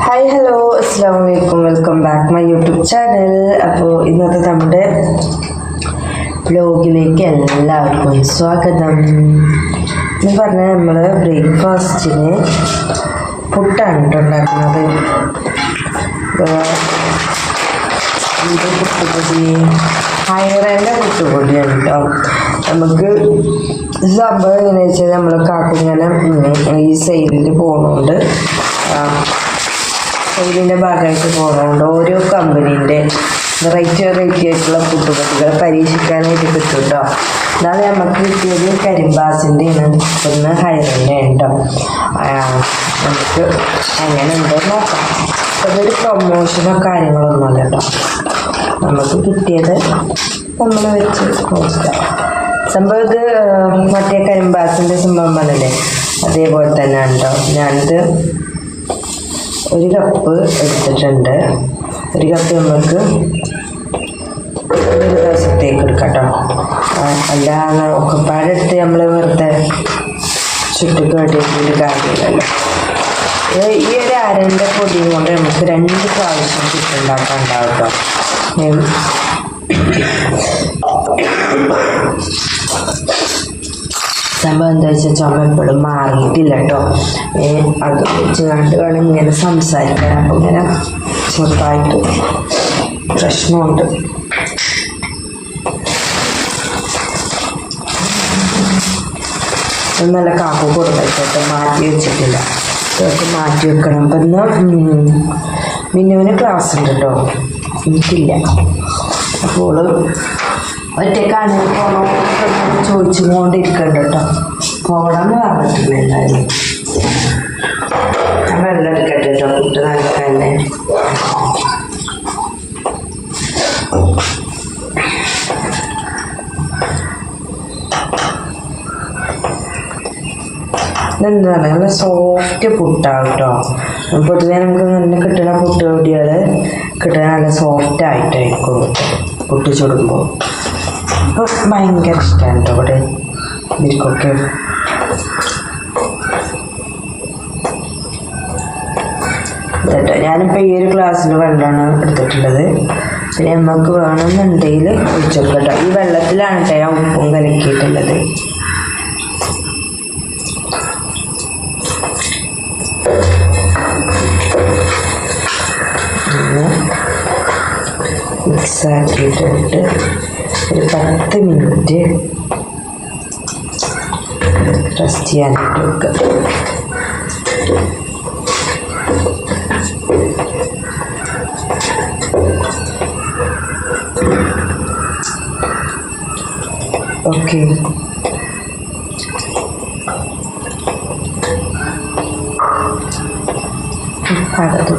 Hi hello അസ്സാം വലൈക്കും welcome back my YouTube channel അപ്പോൾ ഇന്നത്തെ നമ്മുടെ ബ്ലോഗിലേക്ക് എല്ലാവർക്കും സ്വാഗതം. എന്ന് പറഞ്ഞാൽ നമ്മൾ ബ്രേക്ക്ഫാസ്റ്റിന് പുട്ടാണ് ഉണ്ടാക്കുന്നത്. ഇത് പുട്ടുപൊടി ഹൈറേന്റെ പുട്ടുപൊടിയാണ് കേട്ടോ. നമുക്ക് സംഭവം എങ്ങനെയാ വെച്ചാൽ നമ്മൾ കാക്കുങ്ങനെ ഈ സൈഡിൽ പോകുന്നതുകൊണ്ട് സൈഡിന്റെ ഭാഗമായിട്ട് പോകുന്നതുകൊണ്ട് ഓരോ കമ്പനീന്റെ വെറൈറ്റി വെറൈറ്റി ആയിട്ടുള്ള പുട്ടുപൊടികൾ പരീക്ഷിക്കാനായിട്ട് കിട്ടും കേട്ടോ എന്നാലും നമുക്ക് കിട്ടിയത് കരിമ്പാസിന്റെ ഒന്ന് ഹൈറിന്റെ ഉണ്ടോ നമുക്ക് എങ്ങനെ ഉണ്ടോ നോക്കാം അതൊരു പ്രൊമോഷനോ കാര്യങ്ങളൊന്നും അല്ല കേട്ടോ നമുക്ക് കിട്ടിയത് നമ്മൾ വെച്ച് നോക്കാം സംഭവം ഇത് മറ്റേ കരിമ്പാസിന്റെ സംഭവം പറഞ്ഞല്ലേ? അതേപോലെ തന്നെ ഉണ്ടോ ഞാനിത് ഒരു കപ്പ് എടുത്തിട്ടുണ്ട്. ഒരു കപ്പ് നമുക്ക് ഒരു ദിവസത്തേക്ക് എടുക്കാം കേട്ടോ അല്ലാതെ ഒക്കെ പാടെടുത്ത് നമ്മൾ വെറുതെ ചുറ്റി കേട്ടിട്ട് കാര്യമില്ലല്ലോ. ഈ ഒരു അരന്റെ പൊടിയും കൊണ്ട് നമുക്ക് രണ്ട് പ്രാവശ്യം ചുറ്റുണ്ടാക്കാൻ ഉണ്ടാവും കേട്ടോ. സംഭവം എന്താ വെച്ചാൽ ചുമ എപ്പോഴും മാറിയിട്ടില്ല കേട്ടോ അത് കണ്ട് വേണം ഇങ്ങനെ സംസാരിക്കാൻ. അപ്പം ഇങ്ങനെ ചെറുതായിട്ട് പ്രശ്നമുണ്ട്. നല്ല കാക്കു കൊടുത്തിട്ട് മാറ്റി വെച്ചിട്ടില്ല. ഇതൊക്കെ മാറ്റി വെക്കണം. അപ്പം ഇന്ന് മിന്നുവിന് ക്ലാസ് ഉണ്ട് കേട്ടോ എനിക്കില്ല അപ്പോൾ ഒറ്റക്കാണ് പോകണോ ചോദിച്ചു കൊണ്ടിരിക്കണ്ട കേട്ടോ. പോകണമെന്ന് പറഞ്ഞിട്ടില്ല എന്തായാലും. ഞാൻ വെള്ളം എടുക്കട്ടെ കേട്ടോ നല്ല സോഫ്റ്റ് പുട്ടാണ് കേട്ടോ. പൊതുവേ നമുക്ക് ഇങ്ങനെ കിട്ടുന്ന പുട്ട് കൂടിയാൽ കിട്ടുന്ന നല്ല സോഫ്റ്റ് ആയിട്ടായിരിക്കും. പുട്ട് ചുടുമ്പോൾ അപ്പോൾ ഭയങ്കര ഇഷ്ടമാണ് കേട്ടോ ഇവിടെ. ഇവർക്കൊക്കെ കേട്ടോ ഞാനിപ്പോൾ ഈ ഒരു ഗ്ലാസ്സിൽ വെള്ളമാണ് എടുത്തിട്ടുള്ളത്. പിന്നെ നമുക്ക് വേണമെന്നുണ്ടെങ്കിൽ ഒഴിച്ചോക്കട്ടോ കേട്ടോ ഈ വെള്ളത്തിലാണ് ഞാൻ ഉപ്പും കലക്കിയിട്ടുള്ളത്. പിന്നെ മിക്സ് ആക്കിയിട്ടിട്ട് ഒരു പത്ത് മിനിറ്റ് റെസ്റ്റ് ചെയ്യാനായിട്ട് വെക്കുക ഓക്കെ അടുത്ത്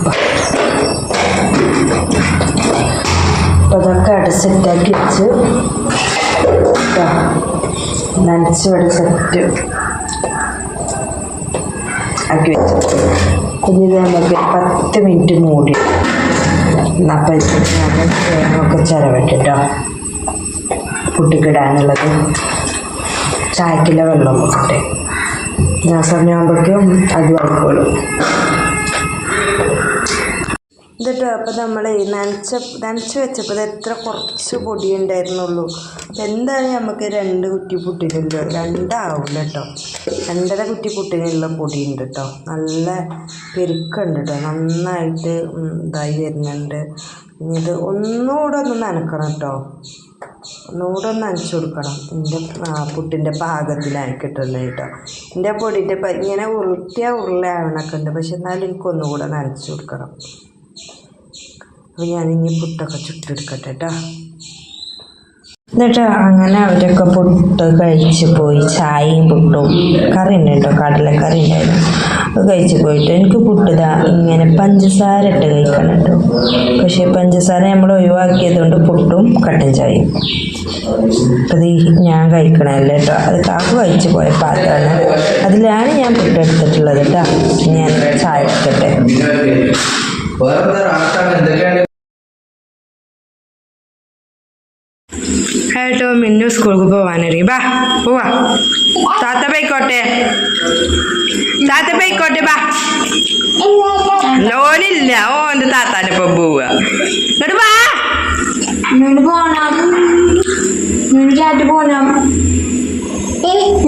അപ്പോൾ അതൊക്കെ അടച്ചിട്ടാക്കി വെച്ച് നനച്ച് ഇവിടെ സെറ്റ് ആക്കി വെച്ചു. പിന്നെ നമുക്ക് പത്ത് മിനിറ്റ് മൂടി അപ്പം ഞാൻ പുട്ടിക്കിടാനുള്ളത്. ചായക്കിലെ വെള്ളം നോക്കട്ടെ ഞാൻ സമയമാകുമ്പോഴേക്കും അത് ആയിക്കോളും എന്നിട്ട് അപ്പോൾ നമ്മൾ നനച്ച നനച്ച് വെച്ചപ്പോൾ എത്ര കുറച്ച് പൊടി ഉണ്ടായിരുന്നുള്ളൂ എന്തായാലും നമുക്ക് രണ്ട് കുറ്റി പുട്ടിനുള്ള രണ്ടാവില്ല കേട്ടോ രണ്ടര കുറ്റി പുട്ടിനുള്ള പൊടി ഉണ്ട് കേട്ടോ നല്ല പെരുക്കുണ്ട് കേട്ടോ നന്നായിട്ട് ഇതായി വരുന്നുണ്ട്. ഇത് ഒന്നുകൂടെ ഒന്ന് നനക്കണം കേട്ടോ ഒന്നുകൂടെ ഒന്ന് നനച്ച് കൊടുക്കണം. എന്റെ പുട്ടിന്റെ പാകത്തിൽ അനക്കിട്ടുള്ള കേട്ടോ എന്റെ പൊടിന്റെ ഇങ്ങനെ ഉരുട്ടിയ ഉരുളയാവണൊക്കെ ഉണ്ട്. പക്ഷെ എന്നാലും എനിക്ക് ഒന്നുകൂടെ നനച്ച് കൊടുക്കണം. അപ്പോൾ ഞാനിനി പുട്ടൊക്കെ ചുട്ടെടുക്കട്ടെ കേട്ടോ എന്നിട്ട് അങ്ങനെ അവരൊക്കെ പുട്ട് കഴിച്ച് പോയി ചായയും പുട്ടും. കറി ഉണ്ട് കേട്ടോ കടലക്കറി ഉണ്ടായിരുന്നു കഴിച്ച് പോയിട്ട് എനിക്ക് പുട്ടിതാ ഇങ്ങനെ പഞ്ചസാര ഇട്ട് കഴിക്കണം കേട്ടോ പക്ഷേ പഞ്ചസാര നമ്മൾ ഒഴിവാക്കിയത് കൊണ്ട് പുട്ടും കട്ടൻ ചായയും. അത് ഞാൻ കഴിക്കണമല്ലോ കേട്ടോ അത് കാക്കു കഴിച്ച് പോയ പാത്രമാണ്. അതിലാണ് ഞാൻ പുട്ട് എടുത്തിട്ടുള്ളത് കേട്ടോ ഞാൻ ചായ എടുക്കട്ടെ ഏട്ടോ മിന്നു സ്കൂൾക്ക് പോവാനറിയും ബാ പോവാ. താത്ത പോയിക്കോട്ടെ. താത്ത പോയിക്കോട്ടെ ബാ. ഓനില്ല ഓന്റെ താത്താനൊപ്പം പോവുക ഇങ്ങോട്ട് വാ. ഇങ്ങോട്ട് പോണം. ഇങ്ങോട്ട് പോണം. ഏ,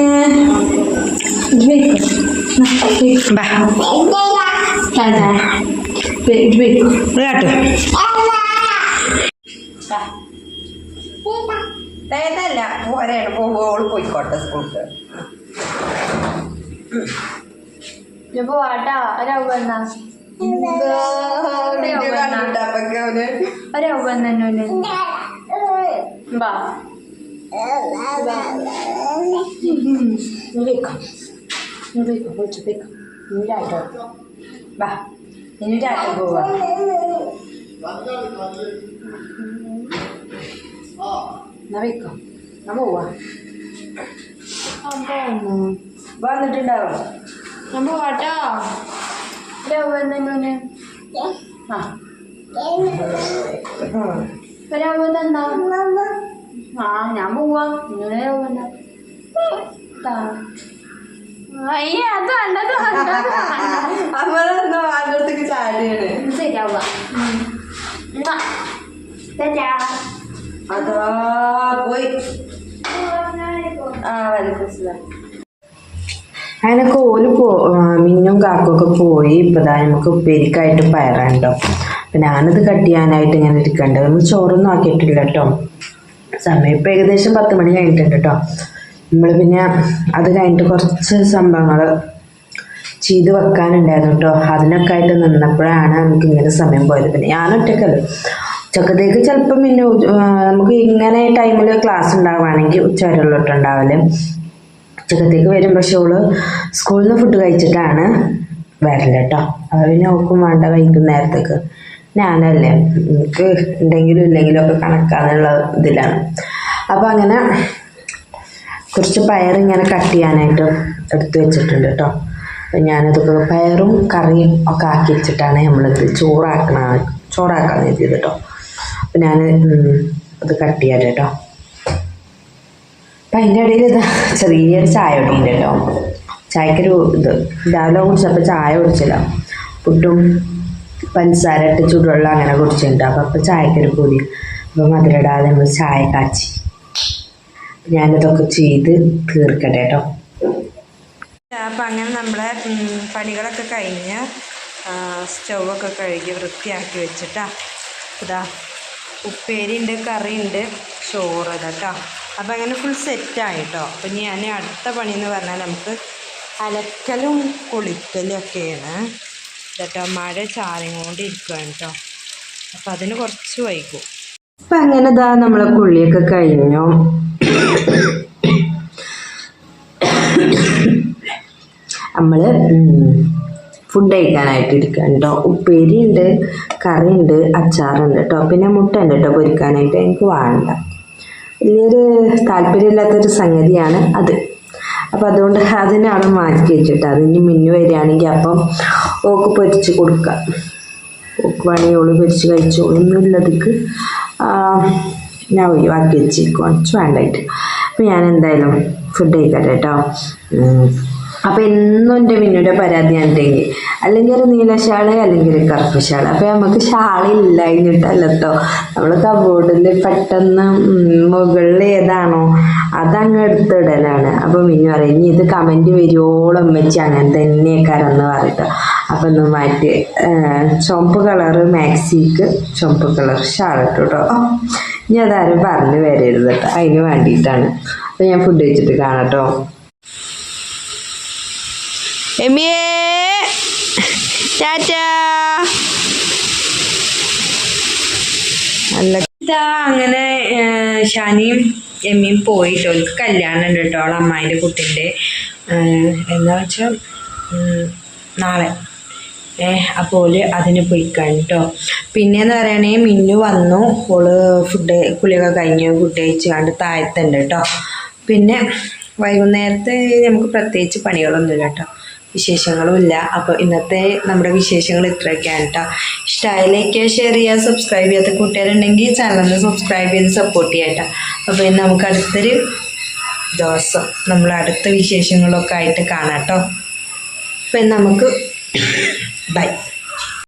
ഇത് വെക്ക്. ആ, വെക്ക്. വാ ചാറ്റാ. വെ- ഇത് വെക്ക്. ഇത് കാട്ടു തേതല്ല പോരാണ് പോവുകയോൾ പോയിക്കോട്ടെ സ്കൂൾക്ക് പോവാട്ടാ ബാ ഇനി രാത്രി പോവാ. എന്നാ വെക്കാം. എന്നാ പോവാ. വന്നിട്ടുണ്ടാവോ? ഞാൻ പോവാട്ടോ. വന്നു? ആ. ആ ഞാൻ പോവാ. ഇങ്ങനെ വന്ന. അയ്യ അത് വേണ്ട അത് വേണ്ട അത് വേണ്ട. അവളെന്തോ അടുത്തേക്ക് ചാടിയാണ്. ശരിയാവുക. അതാ പോയി. ആ അങ്ങനെ ഓൽ പോ മിന്നും കാക്കൊക്കെ പോയി. ഇപ്പം നമുക്ക് ഉപ്പേരിക്കായിട്ട് പയറുണ്ടോ. അപ്പം ഞാനത് കട്ട് ചെയ്യാനായിട്ട് ഇങ്ങനെ ഇരിക്കണ്ട. നമ്മൾ ചോറൊന്നും ആക്കിയിട്ടില്ല കേട്ടോ സമയം ഇപ്പം ഏകദേശം പത്ത് മണി കഴിഞ്ഞിട്ടുണ്ട് കേട്ടോ നമ്മൾ പിന്നെ അത് കഴിഞ്ഞിട്ട് കുറച്ച് സംഭവങ്ങൾ ചെയ്ത് വെക്കാനുണ്ടായിരുന്നു കേട്ടോ അതിനൊക്കെ ആയിട്ട് നിന്നപ്പോഴാണ് നമുക്ക് ഇങ്ങനെ സമയം പോയത്. പിന്നെ ഞാൻ ഉച്ചക്കത്തേക്ക് ചിലപ്പം പിന്നെ നമുക്ക് ഇങ്ങനെ ടൈമിൽ ക്ലാസ് ഉണ്ടാവുകയാണെങ്കിൽ ഉച്ച വരെ ഉള്ളിട്ടുണ്ടാവൽ ഉച്ചക്കത്തേക്ക് വരും. പക്ഷെ ഓൾ സ്കൂളിൽ നിന്ന് ഫുഡ് കഴിച്ചിട്ടാണ് വരൽ കേട്ടോ അത് പിന്നെ ഓക്കും വേണ്ട വൈകുന്നേരത്തേക്ക്. ഞാനല്ലേ എനിക്ക് ഉണ്ടെങ്കിലും ഇല്ലെങ്കിലും ഒക്കെ കണക്കാന്നുള്ള ഇതിലാണ്. അപ്പം അങ്ങനെ കുറച്ച് പയർ ഇങ്ങനെ കട്ട് ചെയ്യാനായിട്ട് എടുത്ത് വെച്ചിട്ടുണ്ട് കേട്ടോ ഞാനതൊക്കെ പയറും കറിയും ഒക്കെ ആക്കി വെച്ചിട്ടാണ് നമ്മളിത് ചോറാക്കണ ചോറാക്കാൻ എഴുതിയത് കേട്ടോ അപ്പം ഞാൻ അത് കട്ട് ചെയ്യാം കേട്ടോ. അപ്പം അതിന്റെ ഇടയിൽ ഇതാ ചെറിയൊരു ചായ കുടിയുണ്ട് കേട്ടോ ചായക്കൊരു ഇത്. രാവിലെ കുടിച്ചപ്പോൾ ചായ കുടിച്ചില്ല. പുട്ടും പഞ്ചസാര ഇട്ട് ചൂടുവെള്ളം അങ്ങനെ കുടിച്ചിട്ടുണ്ട്. അപ്പം അപ്പം ചായക്കൊരു കൂടി അപ്പം മധുരടാതെ നമ്മൾ ചായ കാച്ചി. ഞാനിതൊക്കെ ചെയ്ത് തീർക്കട്ടെ കേട്ടോ. അപ്പം അങ്ങനെ നമ്മളെ പണികളൊക്കെ കഴിഞ്ഞ് സ്റ്റൗവൊക്കെ കഴുകി വൃത്തിയാക്കി വെച്ചിട്ടാ. ഇതാ. ഉപ്പേരി ഉണ്ട് കറി ഉണ്ട് ചോറ് കേട്ടോ അപ്പം അങ്ങനെ ഫുൾ സെറ്റായി കേട്ടോ അപ്പം ഞാൻ അടുത്ത പണി എന്ന് പറഞ്ഞാൽ നമുക്ക് അലക്കലും കുളിക്കലും ഒക്കെയാണ്. കേട്ടോ മഴ ചാറിക്കൊണ്ടിരിക്കുകയാണ് കേട്ടോ അപ്പം അതിന് കുറച്ച് വൈകും. അപ്പം അങ്ങനെ ഇതാ നമ്മളെ കുളിയൊക്കെ കഴിഞ്ഞു. നമ്മൾ ഫുഡ് കഴിക്കാനായിട്ട് ഇരിക്കുക കേട്ടോ ഉപ്പേരിയുണ്ട് കറി ഉണ്ട് അച്ചാറുണ്ട് കേട്ടോ പിന്നെ മുട്ട ഉണ്ട് കേട്ടോ പൊരിക്കാനായിട്ട് എനിക്ക് വേണ്ട. വലിയൊരു താല്പര്യമില്ലാത്തൊരു സംഗതിയാണ് അത്. അപ്പം അതുകൊണ്ട് അതിനാണ് മാറ്റി വെച്ചിട്ട് അതിന് മിന്നു വരികയാണെങ്കിൽ അപ്പം ഓക്ക് പൊരിച്ച് കൊടുക്കാം. ഓക്ക് വേണമെങ്കിൽ ഓൾ പൊരിച്ച് കഴിച്ചോളും എന്നുള്ളതിക്ക് ഞാൻ ഒഴിവാക്കി വെച്ചേക്കും കുറച്ച് വേണ്ടായിട്ട്. അപ്പം ഞാൻ എന്തായാലും ഫുഡ് കഴിക്കട്ടെ കേട്ടോ. അപ്പം എന്നും എന്റെ മിന്നുടെ പരാതി ഉണ്ടെങ്കിൽ അല്ലെങ്കിൽ ഒരു നീലശാള അല്ലെങ്കിൽ ഒരു കറുപ്പ് ഷാൾ അപ്പം നമുക്ക് കേട്ടോ നമ്മൾ കബോർഡിൽ പെട്ടെന്ന് മുകളിൽ ഏതാണോ അതങ്ങ് എടുത്തിടലാണ്. അപ്പം മിന്നു പറയും ഇനി ഇത് കമന്റ് വരുവോളം വെച്ച് അങ്ങനെ തന്നെ കറന്ന് പറയട്ടോ അപ്പം ഒന്ന് മാറ്റി ചുമപ്പ് കളറ് മാക്സിക്ക് ചുവപ്പ് കളർ ഷാൾ ഇട്ടു കേട്ടോ ഇനി അതാരും പറഞ്ഞു വരരുത് കേട്ടോ അതിന് വേണ്ടിയിട്ടാണ്. അപ്പം ഞാൻ ഫുഡ് വെച്ചിട്ട് കാണാം കേട്ടോ എമിയേ. ടാറ്റാ. ഇതാ അങ്ങനെ ഷാനിയും എമ്മിയും പോയിട്ട്. അവർക്ക് കല്യാണം ഉണ്ട് കേട്ടോ അവളെ അമ്മായിന്റെ കുട്ടീന്റെ. എന്താ വെച്ചാൽ നാളെ. ഏ അപ്പോൾ അതിന് പോയിക്കാണ് കേട്ടോ. പിന്നെയെന്ന് പറയണേ മിന്നു വന്നു. ഓൾ ഫുഡ് കുളിയൊക്കെ കഴിഞ്ഞു ഫുഡ് കഴിച്ച് കണ്ട് താഴത്തുണ്ട് കേട്ടോ. പിന്നെ വൈകുന്നേരത്തെ നമുക്ക് പ്രത്യേകിച്ച് പണികളൊന്നുമില്ല കേട്ടോ. വിശേഷങ്ങളും ഇല്ല. അപ്പോൾ ഇന്നത്തെ നമ്മുടെ വിശേഷങ്ങൾ ഇത്രയൊക്കെയാണ് കേട്ടോ. ഇഷ്ടമായ ലൈക്ക് ചെയ്യുക ഷെയർ ചെയ്യുക സബ്സ്ക്രൈബ് ചെയ്യാത്ത കൂട്ടുകാരുണ്ടെങ്കിൽ ചാനലിന് സബ്സ്ക്രൈബ് ചെയ്ത് സപ്പോർട്ട് ചെയ്യാം കേട്ടോ. അപ്പോൾ ഇന്ന് നമുക്ക് അടുത്തൊരു ദിവസം നമ്മൾ അടുത്ത വിശേഷങ്ങളൊക്കെ ആയിട്ട് കാണാം കേട്ടോ. അപ്പം നമുക്ക് ബൈ